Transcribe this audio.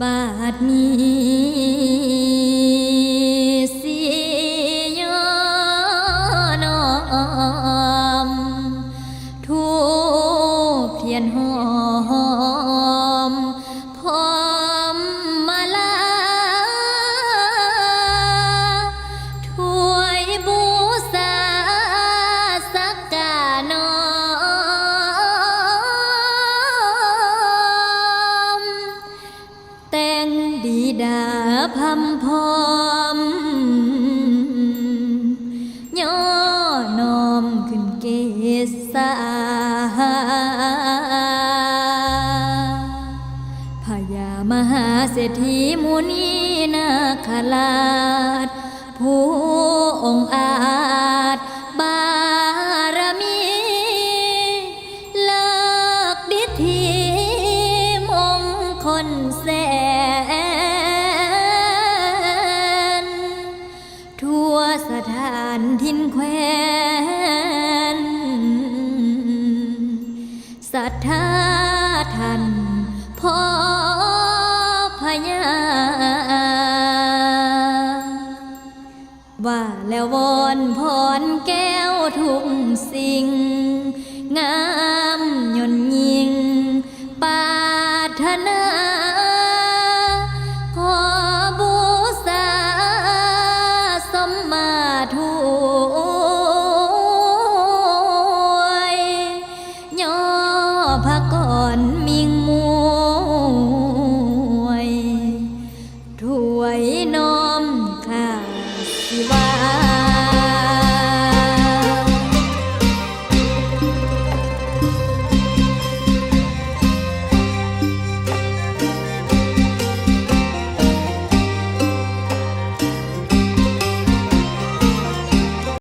บาดนี้สิยอนอมทูบเทียนหอมพร้อมมาลาถ้วยบูสาสักกานอ ดาพัมพอมย่อนอมขึ้นเกษาพญามหาเศรษฐีมุนีนาคราชผู้องอาจบารมีเลิกดิธีมงคลแสน สถานทินแควนศรัทธาท่านพ่อพญาว่าแล้ววอนพรแก้วทุกสิ่งงาม হয় না